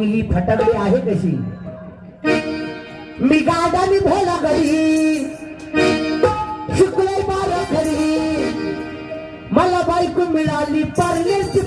पण ही फटकडी आहे कशी? मी गाडानी भोला घरी. शुक्लय बारा खरी मला बायको मिळाली पारलेची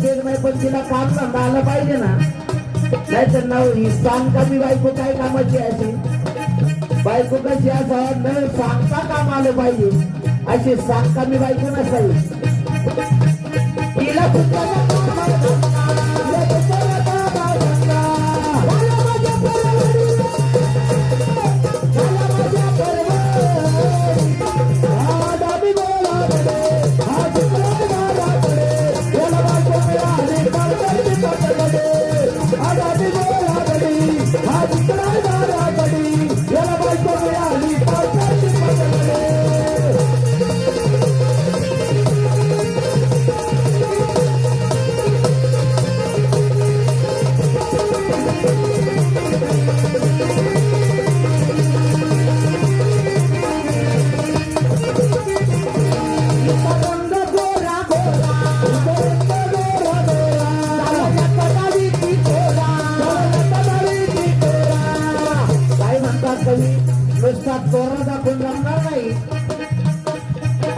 बायको नाही पण तिला काम धंदा आलं पाहिजे ना. नाहीतर नाव ही स्थान कमी बायको काय कामाची अशी बायको कशी असावं? न सांगता काम आलं पाहिजे. अशी सांग कमी बायको नसावी? तिला सुचला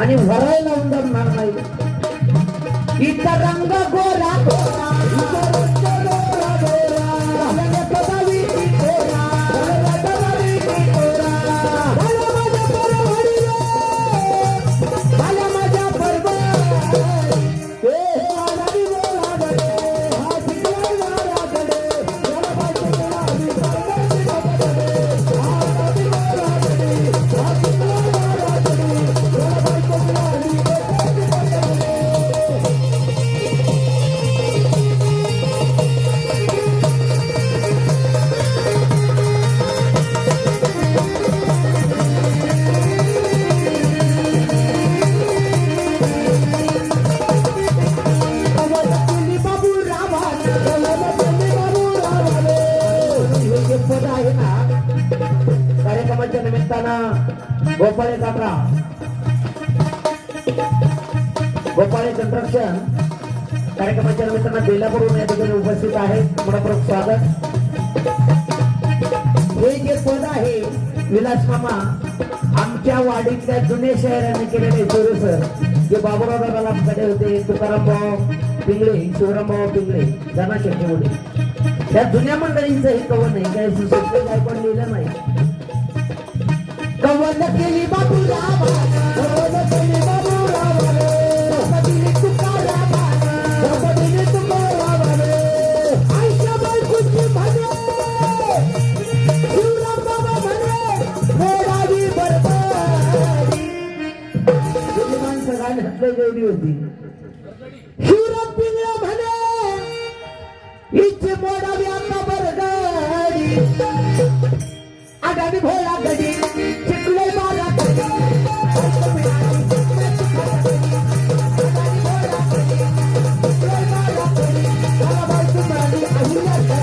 आणि भराय लावून जमणार नाही हिचा रंग गोरा गोरा. असताना गोपाळे काका गोपाळे कंस्ट्रक्शन कार्यक्रमाच्या निमित्तानं बेलापूरहून या ठिकाणी उपस्थित आहेत. मनपूर्वक स्वागत. हे जे पद आहे विलास मामा आमच्या वाडीतल्या जुन्या शहरांनी केलेले चोरू सर. जे बाबुराव दादाकडे होते तुकाराम भाऊ पिंगळे शिवरामभाऊ पिंगळे जाना शेट्टीमुळे त्या जुन्या मंडळींचं हे कवन नाही काय सुचले काय पण लिहिलं नाही. कवन केली होती. शिवराम पिंगळे म्हणे हिची मोडावी आता बरगाडी आगामी भोला गडी. भोला गडी,